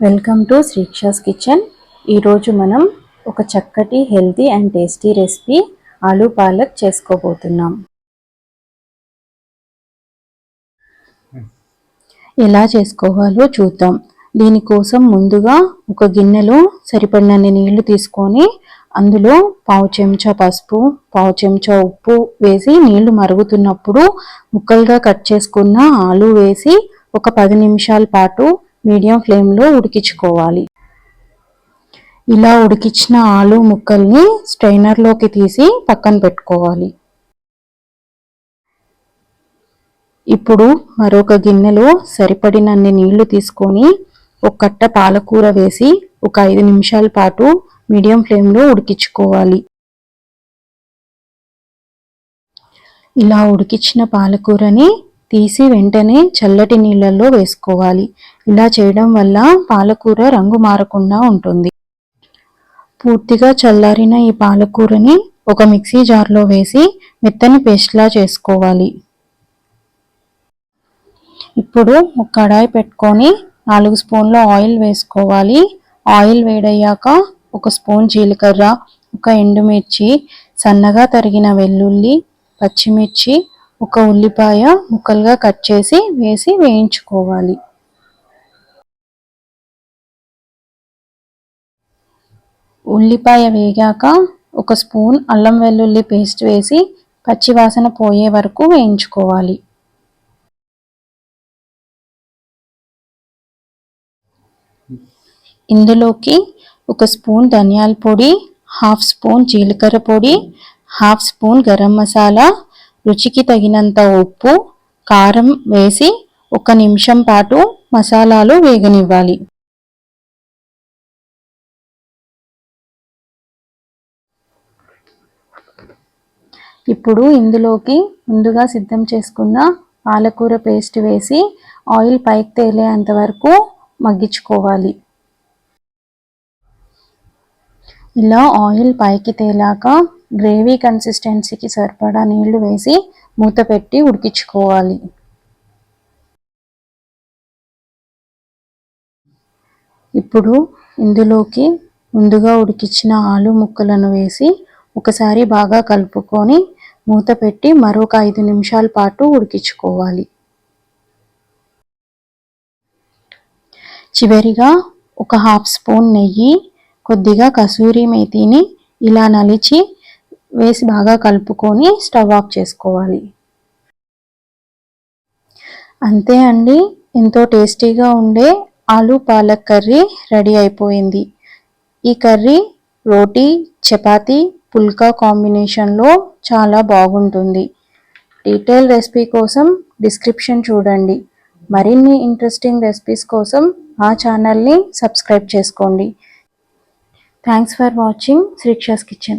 Welcome to Srikshas kitchen. ఈరోజు మనం ఒక చక్కటి healthy and tasty recipe aloo palak చేసుకోబోతున్నాం. ఎలా చేసుకోవాలో చూద్దాం. దీనికోసం ముందుగా ఒక గిన్నెలో సరిపడినన్ని నీళ్ళు తీసుకొని అందులో పావు చెంచా పసుపు పావు చెంచా ఉప్పు వేసి నీళ్ళు మరుగుతున్నప్పుడు ముక్కలుగా కట్ చేసుకున్న ఆలు వేసి ఒక పది నిమిషాల పాటు మీడియం ఫ్లేమ్లో ఉడికించుకోవాలి. ఇలా ఉడికించిన ఆలు ముక్కల్ని స్ట్రైనర్లోకి తీసి పక్కన పెట్టుకోవాలి. ఇప్పుడు మరొక గిన్నెలో సరిపడినన్ని నీళ్ళు తీసుకొని ఒక కట్ట పాలకూర వేసి ఒక ఐదు నిమిషాల పాటు మీడియం ఫ్లేమ్లో ఉడికించుకోవాలి. ఇలా ఉడికించిన పాలకూరని తీసి వెంటనే చల్లటి నీళ్ళల్లో వేసుకోవాలి. ఇలా చేయడం వల్ల పాలకూర రంగు మారకుండా ఉంటుంది. పూర్తిగా చల్లారిన ఈ పాలకూరని ఒక మిక్సీ జార్లో వేసి మెత్తని పేస్ట్లా చేసుకోవాలి. ఇప్పుడు ఒక కడాయి పెట్టుకొని నాలుగు స్పూన్ల ఆయిల్ వేసుకోవాలి. ఆయిల్ వేడయ్యాక ఒక స్పూన్ జీలకర్ర ఒక ఎండుమిర్చి సన్నగా తరిగిన వెల్లుల్లి పచ్చిమిర్చి ఒక ఉల్లిపాయ ముక్కలుగా కట్ చేసి వేసి వేయించుకోవాలి. ఉల్లిపాయ వేగాక ఒక స్పూన్ అల్లం వెల్లుల్లి పేస్ట్ వేసి పచ్చివాసన పోయే వరకు వేయించుకోవాలి. ఇందులోకి ఒక స్పూన్ ధనియాల పొడి హాఫ్ స్పూన్ జీలకర్ర పొడి హాఫ్ స్పూన్ గరం మసాలా రుచికి తగినంత ఉప్పు కారం వేసి ఒక నిమిషం పాటు మసాలాలు వేగనివ్వాలి. ఇప్పుడు ఇందులోకి ముందుగా సిద్ధం చేసుకున్న పాలకూర పేస్ట్ వేసి ఆయిల్ పైకి తేలేంత వరకు మగ్గించుకోవాలి. ఇలా ఆయిల్ పైకి తేలాక గ్రేవీ కన్సిస్టెన్సీకి సరిపడా నీళ్ళు వేసి మూత పెట్టి ఉడికించుకోవాలి. ఇప్పుడు ఇందులోకి ముందుగా ఉడికించిన ఆలు ముక్కలను వేసి ఒకసారి బాగా కలుపుకొని మూత పెట్టి మరొక ఐదు నిమిషాల పాటు ఉడికించుకోవాలి. చివరిగా ఒక హాఫ్ స్పూన్ నెయ్యి కొద్దిగా కసూరి మేతిని ఇలా నలిచి వేసి బాగా కలుపుకొని స్టవ్ ఆఫ్ చేసుకోవాలి. అంతే అండి. ఎంతో టేస్టీగా ఉండే ఆలు పాలక్ కర్రీ రెడీ అయిపోయింది. ఈ కర్రీ రోటీ చపాతి పుల్కా కాంబినేషన్లో చాలా బాగుంటుంది. డీటెయిల్ రెసిపీ కోసం డిస్క్రిప్షన్ చూడండి. మరిన్ని ఇంట్రెస్టింగ్ రెసిపీస్ కోసం మా ఛానల్ని సబ్స్క్రైబ్ చేసుకోండి. Thanks for watching Sreeksha's kitchen.